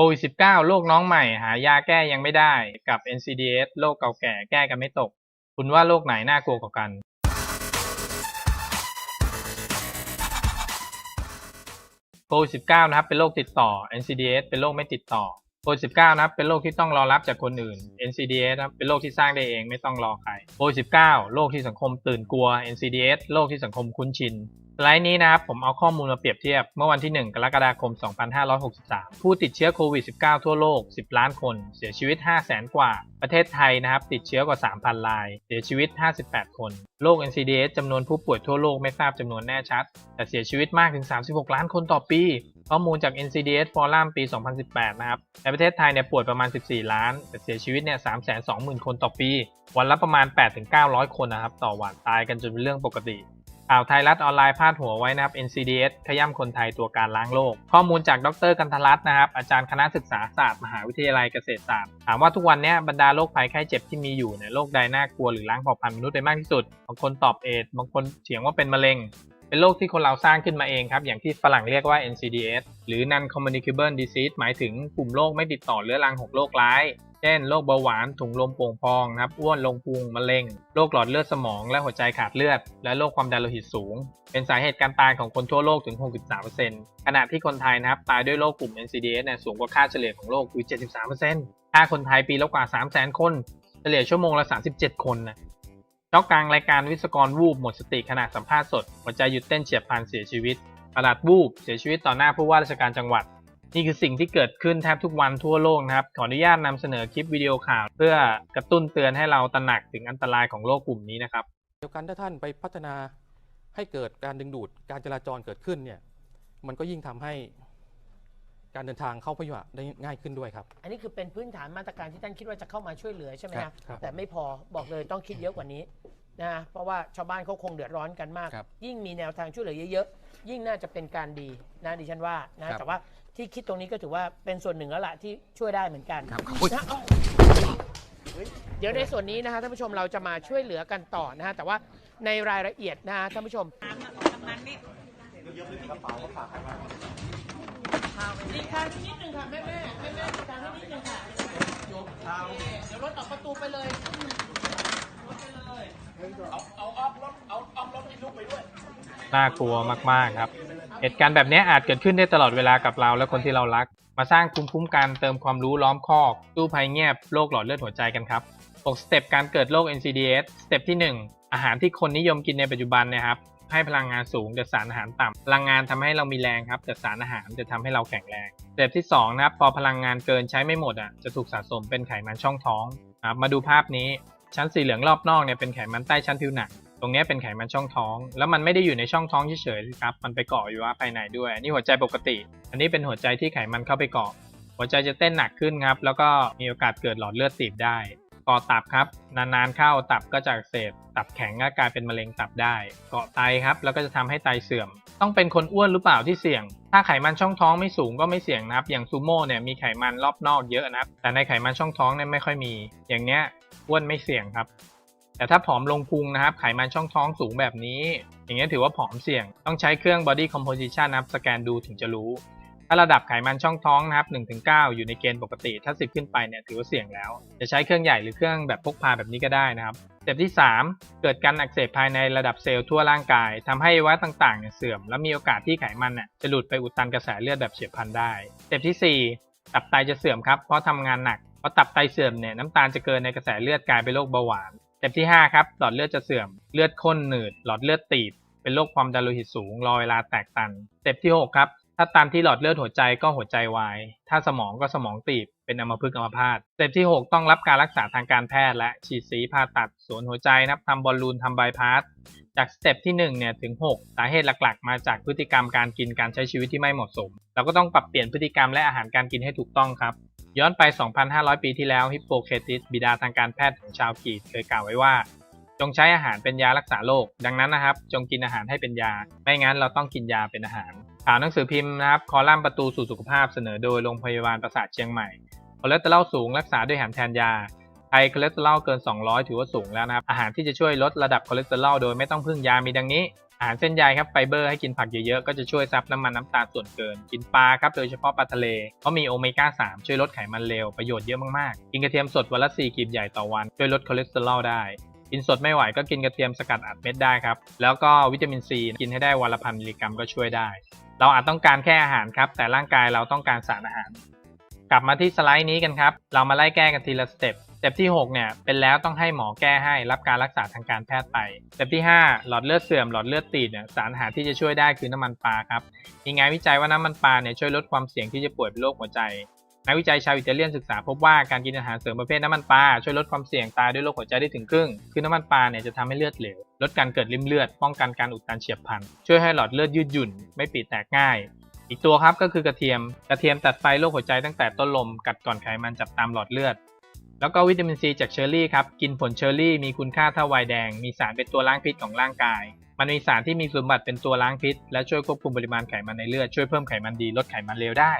ควิด -19 โรคน้องใหม่หายาแก้ยังไม่ได้กับ NCDS โรคเก่าแก่แก้กันไม่ตก คุณว่าโรคไหนน่ากลัวกว่ากัน โควิด -19 นะครับ เป็นโรคติดต่อ NCDS เป็นโรคไม่ติดต่อ โควิด -19 นะครับ เป็นโรคที่ต้องรอรับจากคนอื่น NCDS นะครับ เป็นโรคที่สร้างได้เองไม่ต้องรอใคร โควิด -19 โรคที่สังคมตื่นกลัว NCDS โรคที่สังคมคุ้นชิน สไลด์นี้นะครับผมเอาข้อมูลมาเปรียบเทียบ เมื่อวันที่ 1 กรกฎาคม 2563 ผู้ติดเชื้อโควิด -19 ทั่วโลก 10 ล้านคน เสียชีวิต 5 0 0แสนกว่า ประเทศไทยนะครับ ติดเชื้อกว่า 3,000 ราย เสียชีวิต 58 คน โรค NCDS จำนวนผู้ป่วยทั่วโลกไม่ทราบจำนวนแน่ชัด แต่เสียชีวิตมากถึง 36 ล้านคนต่อปี ข้อมูลจาก NCDS Forum ปี 2018 นะครับ ในประเทศไทยเนี่ยป่วยประมาณ 14 ล้าน แต่เสียชีวิตเนี่ย 320,000 คนต่อปี วันละประมาณ 8-900 คนนะครับ ต่อวัน ตายกันจนเป็นเรื่องปกติ ข่าวไทยรัฐออนไลน์พาดหัวไว้นะครับ NCDS ขย่ำคนไทยตัวการล้างโลก ข้อมูลจากดรกันทรัตน์นะครับ อาจารย์คณะศึกษาศาสตร์มหาวิทยาลัยเกษตรศาสตร์ ถามว่าทุกวันนี้บรรดาโรคภัยไข้เจ็บที่มีอยู่เนี่ยโรคใดน่ากลัวหรือล้างเผ่าพันธุ์มนุษย์ได้มากที่สุด บางคนตอบเอดบางคนเถียงว่าเป็นมะเร็ง เป็นโรคที่คนเราสร้างขึ้นมาเองครับ อย่างที่ฝรั่งเรียกว่า NCDS หรือ Non Communicable Disease หมายถึงกลุ่มโรคไม่ติดต่อเรื้อรัง6โรคร้าย เช่นโรคเบาหวานถุงลมโป่งพองนะครับอ้วนลงพุงมะเร็งโรคหลอดเลือดสมองและหัวใจขาดเลือด และโรคความดันโลหิตสูง เป็นสาเหตุการตายของคนทั่วโลกถึง 63%ขณะที่คนไทยนะครับตายด้วยโรคกลุ่ม NCDS เนี่ยสูงกว่าค่าเฉลี่ยของโลกคือ 73%ค่าคนไทยปีละกว่า 300,000 คน เฉลี่ยชั่วโมงละ 37 คนนะช็อกกลางรายการวิศกรวูบหมดสติขณะสัมภาษณ์สดหัวใจหยุดเต้นเฉียบพลันเสียชีวิตประหลัดวูบเสียชีวิตต่อหน้าผู้ว่าราชการจังหวัด นี่คือสิ่งที่เกิดขึ้นแทบทุกวันทั่วโลกนะครับ ขออนุญาตนำเสนอคลิปวิดีโอข่าว เพื่อกระตุ้นเตือนให้เราตระหนักถึงอันตรายของโรคกลุ่มนี้นะครับ เดียวกันถ้าท่านไปพัฒนาให้เกิดการดึงดูดการจราจรเกิดขึ้นเนี่ย มันก็ยิ่งทำให้การเดินทางเข้าพยุหะได้ง่ายขึ้นด้วยครับ อันนี้คือเป็นพื้นฐานมาตรการที่ท่านคิดว่าจะเข้ามาช่วยเหลือใช่ไหมครัฮะบครับแต่ไม่พอบอกเลยต้องคิดเยอะกว่านี้นะเพราะว่าชาวบ้านเขาคงเดือดร้อนกันมากครับยิ่งมีแนวทางช่วยเหลือเยอะๆยิ่งน่าจะเป็นการดีนะดิฉันว่านะครับแต่ว่า ที่คิดตรงนี้ก็ถือว่าเป็นส่วนหนึ่งแล้วล่ะที่ช่วยได้เหมือนกันครับนะเอาเดี๋ยวในส่วนนี้นะฮะท่านผู้ชมเราจะมาช่วยเหลือกันต่อนะฮะแต่ว่าในรายละเอียดนะฮะท่านผู้ชม ดีค่ะนิดนึงค่ะแม่แม่แม่แม่ดีค่ะนิดนึงค่ะเดี๋ยวรถออกประตูไปเลยน่ากลัวมากๆครับ เหตุการณ์แบบนี้อาจเกิดขึ้นได้ตลอดเวลากับเราและคนที่เรารัก มาสร้างภูมิคุ้มกันเติมความรู้ล้อมคอกตู้ภัยเงียบโรคหลอดเลือดหัวใจกันครับ6สเต็ปการเกิดโรค NCDS สเต็ปที่ 1 อาหารที่คนนิยมกินในปัจจุบันนะครับให้พลังงานสูงแต่สารอาหารต่ำพลังงานทำให้เรามีแรงครับแต่สารอาหารจะทำให้เราแข็งแรงสเต็ปที่สองนะครับพอพลังงานเกินใช้ไม่หมดอะจะถูกสะสมเป็นไขมันช่องท้องครับมาดูภาพนี้ชั้นสีเหลืองรอบนอกเนี่ยเป็นไขมันใต้ชั้นผิวหนัง ตรงนี้เป็นไขมันช่องท้อง แล้วมันไม่ได้อยู่ในช่องท้องเฉยๆครับ มันไปเกาะอยู่ว่าภายในด้วยนนี้หัวใจปกติ อันนี้เป็นหัวใจที่ไขมันเข้าไปเกาะ หัวใจจะเต้นหนักขึ้นครับ แล้วก็มีโอกาสเกิดหลอดเลือดตีบได้เกาะตับครับ นานๆเข้าตับก็จะอักเสบ ตับแข็งก็กลายเป็นมะเร็งตับได้ เกาะไตครับ แล้วก็จะทำให้ไตเสื่อม ต้องเป็นคนอ้วนหรือเปล่าที่เสี่ยง ถ้าไขมันช่องท้องไม่สูงก็ไม่เสี่ยงนะครับ อย่างซูโม่เนี่ยมีไขมันรอบนอกเยอะนะครับ แต่ในไขมันช่องท้องเนี่ยไม่ค่อยมี อย่างเนี้ยอ้วนไม่เสี่ยงครับ แต่ถ้าผอมลงพุงนะครับ ไขมันช่องท้องสูงแบบนี้ อย่างเงี้ยถือว่าผอมเสี่ยง ต้องใช้เครื่อง body composition นะครับสแกนดูถึงจะรู้ ถ้าระดับไขมันช่องท้องนะครับ1-9 อยู่ในเกณฑ์ปกติ ถ้า 10 ขึ้นไปเนี่ยถือว่าเสี่ยงแล้ว จะใช้เครื่องใหญ่หรือเครื่องแบบพกพาแบบนี้ก็ได้นะครับสเต็ปที่ 3 เกิดการอักเสบภายในระดับเซลล์ทั่วร่างกายทำให้วัยวะต่างๆเนี่ยเสื่อม และมีโอกาสที่ไขมันน่ะจะหลุดไปอุดตันกระแสเลือดแบบเฉียบพลันได้สเต็ปที่ 4 ตับไตจะเสื่อมครับเพราะทำงานหนักพอตับไตเสื่อมเนี่ยน้ำตาลจะเกินในกระแสเลือดกลายเป็นโรคเบาหวาน เต็ปที่ 5 ครับ หลอดเลือดจะเสื่อม เลือดข้นหนืด หลอดเลือดตีบ เป็นโรคความดันโลหิตสูง รอเวลาแตกตันสเต็ปที่ 6 ครับ ถ้าตันที่หลอดเลือดหัวใจก็หัวใจวาย ถ้าสมองก็สมองตีบ เป็นอัมพฤกษ์อัมพาตสเต็ปที่ 6 ต้องรับการรักษาทางการแพทย์และฉีดสีผ่าตัดสวนหัวใจนะครับทำบอลลูนทำบายพาส จากสเต็ปที่1เนี่ยถึง 6 สาเหตุหลักๆ มาจากพฤติกรรมการกินการใช้ชีวิตที่ไม่เหมาะสม เราก็ต้องปรับเปลี่ยนพฤติกรรมและอาหารการกินให้ถูกต้องครับ ย้อนไป 2,500 ปีที่แล้ว ฮิปโปเครติสบิดาทางการแพทย์ของชาวกรีกเคยกล่าวไว้ว่า จงใช้อาหารเป็นยารักษาโรค ดังนั้นนะครับ จงกินอาหารให้เป็นยา ไม่งั้นเราต้องกินยาเป็นอาหารข่าวหนังสือพิมพ์นะครับ คอลัมน์ประตูสู่สุขภาพเสนอโดยโรงพยาบาลประสาทเชียงใหม่คอเลสเตอรอลสูงรักษาด้วยอาหารแทนยาใครคอเลสเตอรอลเกิน 200 ถือว่าสูงแล้วนะครับ อาหารที่จะช่วยลดระดับคอเลสเตอรอลโดยไม่ต้องพึ่งยามีดังนี้ อาหารเส้นใยครับไฟเบอร์ให้กินผักเยอะๆ ก็จะช่วยซับน้ำมันน้ำตาลส่วนเกิน กินปลาครับโดยเฉพาะปลาทะเล เพราะมีโอเมก้า 3 ช่วยลดไขมันเลวประโยชน์เยอะมากๆ กินกระเทียมสดวันละ4กีบใหญ่ต่อวัน ช่วยลดคอเลสเตอรอลได้ กินสดไม่ไหวก็กินกระเทียมสกัดอัดเม็ดได้ครับ แล้วก็วิตามินซีกินให้ได้วันละพันมิลลิกรัมก็ช่วยได้ เราอาจต้องการแค่อาหารครับแต่ร่างกายเราต้องการสารอาหาร กลับมาที่สไลด์นี้กันครับเรามาไล่แก้กันทีละสเต็ป สเต็ปที่ 6 เนี่ยเป็นแล้วต้องให้หมอแก้ให้รับการรักษาทางการแพทย์ไปสเต็ปที่ 5 หลอดเลือดเสื่อมหลอดเลือดตีบเนี่ยสารอาหารที่จะช่วยได้คือน้ำมันปลาครับมีงานวิจัยว่าน้ำมันปลาเนี่ยช่วยลดความเสี่ยงที่จะป่วยเป็นโรคหัวใจนักวิจัยชาวอิตาเลียนศึกษาพบว่าการกินอาหารเสริมประเภทน้ำมันปลาช่วยลดความเสี่ยงตายด้วยโรคหัวใจได้ถึงครึ่ง คือน้ำมันปลาเนี่ยจะทำให้เลือดเหลว ลดการเกิดริ่มเลือด ป้องกันการอุดตันเฉียบพลัน ช่วยให้หลอดเลือดยืดหยุ่น ไม่ปีแตกง่าย อีกตัวครับก็คือกระเทียม กระเทียมตัดไฟโรคหัวใจตั้งแต่ต้นลม กัดก่อนไขมันจับตามหลอดเลือด แล้วก็วิตามินซีจากเชอร์รี่ครับ กินผลเชอร์รี่มีคุณค่าเท่าไวน์แดง มีสารเป็นตัวล้างพิษของร่างกาย มันมีสารที่มีสมบัติเป็นตัวล้างพิษ และช่วยควบคุมปริมาณไขมันในเลือด ช่วยเพิ่มไขมันดีลดไขมันเลวได้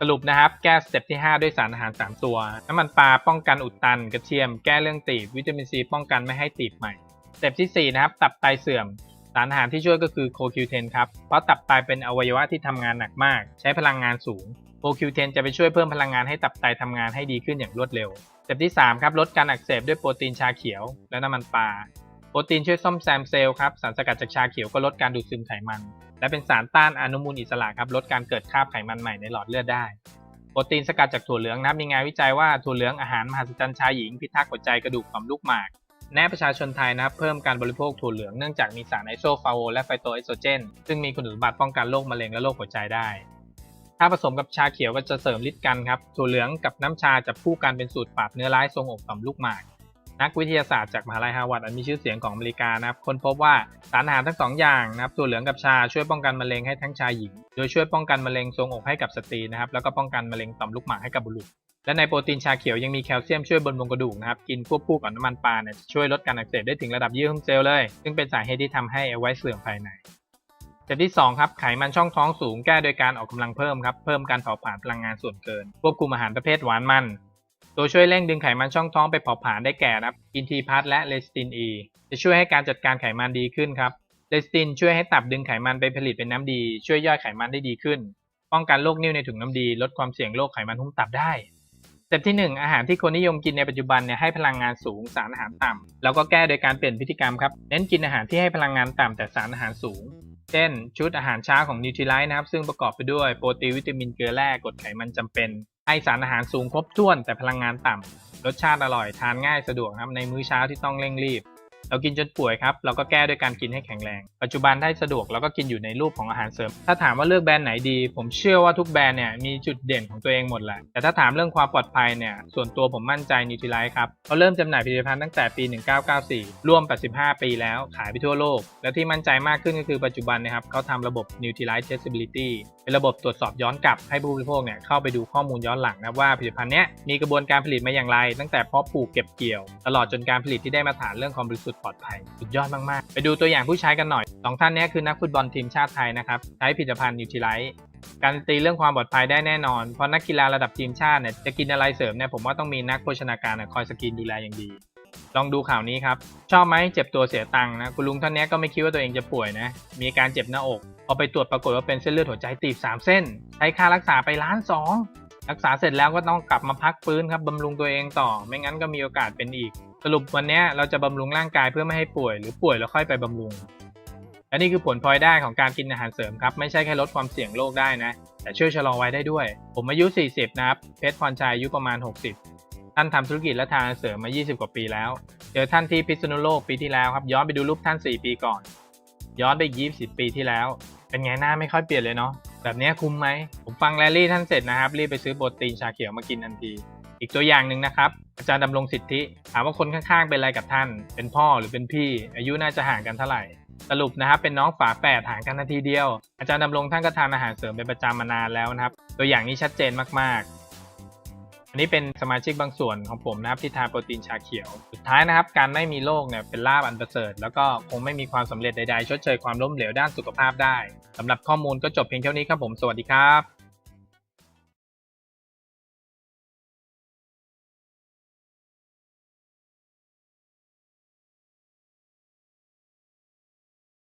สรุปนะครับ แก้สเต็ปที่ 5 ด้วยสารอาหาร 3 ตัว น้ำมันปลาป้องกันอุดตัน กระเทียม แก้เรื่องตีบ วิตามินซีป้องกันไม่ให้ตีบใหม่ สเต็ปทีสี่4 นะครับ ตับไตเสื่อม สารอาหารที่ช่วยก็คือโคคิวเทนครับ เพราะตับไตเป็นอวัยวะที่ทำงานหนักมาก ใช้พลังงานสูงโคคิวเทนจะไปช่วยเพิ่มพลังงานให้ตับไตทำงานให้ดีขึ้นอย่างรวดเร็ว เต็ปที่ 3 ครับ ลดการอักเสบด้วยโปรตีนชาเขียวและน้ำมันปลา โปรตีนช่วยซ่อมแซมเซลล์ครับ สารสกัดจากชาเขียวก็ลดการดูดซึมไขมัน และเป็นสารต้านอนุมูลอิสระครับ ลดการเกิดคราบไขมันใหม่ในหลอดเลือดได้ โปรตีนสกัดจากถั่วเหลืองนะมีงานวิจัยว่าถั่วเหลืองอาหารมหัศจรรย์ชายหญิงพิทักษ์หัวใจกระดูกต่อมลูกหมาก แนะประชาชนไทยนะครับเพิ่มการบริโภคถั่วเหลืองเนื่องจากมีสารไอโซฟาโอและไฟโตเอสโตรเจน ซึ่งมีคุณสมบัติป้องกันโรคมะเร็งและโรคหัวใจได้ ถ้าผสมกับชาเขียวก็จะเสริมฤทธิ์กันครับถั่วเหลืองกับน้ำชาจะคู่กันเป็นสูตรปราบเนื้อร้ายทรงอกต่อมลูกหมาก นักวิทยาศาสตร์จากมหาลัยฮาวาดอันมีชื่อเสียงของอเมริกานะครับค้นพบว่าสารอาหารทั้งสองอย่างนะครับถั่วเหลืองกับชาช่วยป้องกันมะเร็งให้ทั้งชายหญิง โดยช่วยป้องกันมะเร็งทรงอกให้กับสตรีนะครับแล้วก็ป้องกันมะเร็งต่อมลูกหมากให้กับบุรุษ และในโปรตีนชาเขียวยังมีแคลเซียมช่วยบำรุงกระดูกนะครับกินควบคู่กับน้ำมันปลาเนี่ยช่วยลดการอักเสบได้ถึงระดับเยื่อหุ้มเซลล์เลย ซึ่งเป็นสาเหตุที่ทำให้เอาไว้เสื่อมภายใน เต็ปที่ 2 ครับ ไขมันช่องท้องสูงแก้โดยการออกกำลังเพิ่มครับ เพิ่มการเผาผลาญพลังงานส่วนเกิน ควบคุมอาหารประเภทหวานมัน ตัวช่วยเร่งดึงไขมันช่องท้องไปเผาผลาญได้แก่นะครับอินทีพัทและเลสตินอีจะช่วยให้การจัดการไขมันดีขึ้นครับ เลสตินช่วยให้ตับดึงไขมันไปผลิตเป็นน้ำดี ช่วยย่อยไขมันได้ดีขึ้น ป้องกันโรคนิ่วในถุงน้ำดี ลดความเสี่ยงโรคไขมันหุ้มตับได้สเต็ปที่ 1 อาหารที่คนนิยมกินในปัจจุบันเนี่ยให้พลังงานสูงสารอาหารต่ำแล้วก็แก้โดยการเปลี่ยนพฤติกรรมครับเน้นกินอาหารที่ให้พลังงานต่ำแต่สารอาหารสูง เช่น ชุดอาหารเช้าของนิวทริไลท์นะครับ ซึ่งประกอบไปด้วยโปรตีนวิตามินเกลือแร่กรดไขมันจำเป็นให้สารอาหารสูงครบถ้วนแต่พลังงานต่ำรสชาติอร่อยทานง่ายสะดวกครับในมื้อเช้าที่ต้องเร่งรีบ เรากินจนป่วยครับเราก็แก้ด้วยการกินให้แข็งแรง ปัจจุบันถ้สะดวกเราก็กินอยู่ในรูปของอาหารเสริม ถ้าถามว่าเลือกแบรนด์ไหนดี ผมเชื่อว่าทุกแบรนด์เนี่ยมีจุดเด่นของตัวเองหมดแหละ แต่ถ้าถามเรื่องความปลอดภัยเนี่ยส่วนตัวผมมั่นใจนิวท i ไลท์ครับเขาเริ่มจำหน่ายผลิตภัณฑ์ตั้งแต่ปี 1994 ร่วม 85 ปีแล้วขายไปทั่วโลก และที่มั่นใจมากขึ้นก็คือปัจจุบันนะครับเขาทำระบบ n u t r i l i t e Traceability เป็นระบบตรวจสอบย้อนกลับให้ผู้บริโภคเนี่ยเข้าไปดูข้อมูลย้อนหลังนะว่าผลิตภัณฑ์เนี้ยมีกระบวนการผลิตมาอย่างไร ตั้งแต่เพาะปลูกเก็บเกี่ยว ตลอดจนการผลิตที่ได้มาตรฐานเรื่องความบริสุทธิ์ปลอดภัย สุดยอดมาก ๆ ไปดูตัวอย่างผู้ใช้กันหน่อยสองท่านนี้คือนักฟุตบอลทีมชาติไทยนะครับ ใช้ผลิตภัณฑ์นิวท i ไลท์การตีเรื่องความปลอดภัยได้แน่นอน เพราะนักกีฬาระดับทีมชาติเนี่ยจะกินอะไรเสริมเนี่ยผมว่าต้องมีนักโภชนาการคอยสกรีนดูแลอย่างดี ลองดูข่าวนี้ครับ ชอบไหมเจ็บตัวเสียตังค์นะคุณลุงท่านนี้ก็ไม่คิดว่าตัวเองจะป่วยนะมีอาการเจ็บหน้าอกพอไปตรวจปรากฏว่าเป็นเส้นเลือดหัวใจตีบ3เส้น ใช้ค่ารักษาไปล้านสองรักษาเสร็จแล้วก็ต้องกลับมาพักฟื้นครับบำรุงตัวเองต่อ ไม่งั้นก็มีโอกาสเป็นอีก สรุปวันนี้เราจะบำรุงร่างกายเพื่อไม่ให้ป่วยหรือป่วยแล้วค่อยไปบำรุง และนี่คือผลพลอยได้ของการกินอาหารเสริมครับ ไม่ใช่แค่ลดความเสี่ยงโรคได้นะ แต่ช่วยชะลอไว้ได้ด้วย ผมอายุ 40 นะครับ เพชรพรชัยอายุประมาณ 60 ท่านทำธุรกิจและทานอาหารเสริมมา 20 กว่าปีแล้ว เจอท่านที่พิษณุโลกปีที่แล้วครับ ย้อนไปดูรูปท่าน 4 ปีก่อน ย้อนไปอีก20 ปีที่แล้ว เป็นไงหน้าไม่ค่อยเปลี่ยนเลยเนาะ แบบนี้คุ้มไหม ผมฟังแรลลี่ท่านเสร็จนะครับ รีบไปซื้อโปรตีนชาเขียวมากินทันที อีกตัวอย่างหนึ่งนะครับ อาจารย์ดำรงสิทธิ ถามว่าคนข้างๆ เป็นอะไรกับท่าน เป็นพ่อหรือเป็นพี่ อายุน่าจะห่างกันเท่าไหร่ สรุปนะครับเป็นน้องฝาแฝดห่างกันนาทีเดียว อาจารย์ดำรงท่านก็ทานอาหารเสริมเป็นประจำมานานแล้วนะครับ ตัวอย่างนี้ชัดเจนมากๆอันนี้เป็นสมาชิกบางส่วนของผมนะครับที่ทานโปรตีนชาเขียว สุดท้ายนะครับ การไม่มีโรคเนี่ยเป็นลาบอันประเสริฐ แล้วก็คงไม่มีความสำเร็จใดๆ ชดเชยความล้มเหลวด้านสุขภาพได้สำหรับข้อมูลก็จบเพียงเท่านี้ครับผม สวัสดีครับ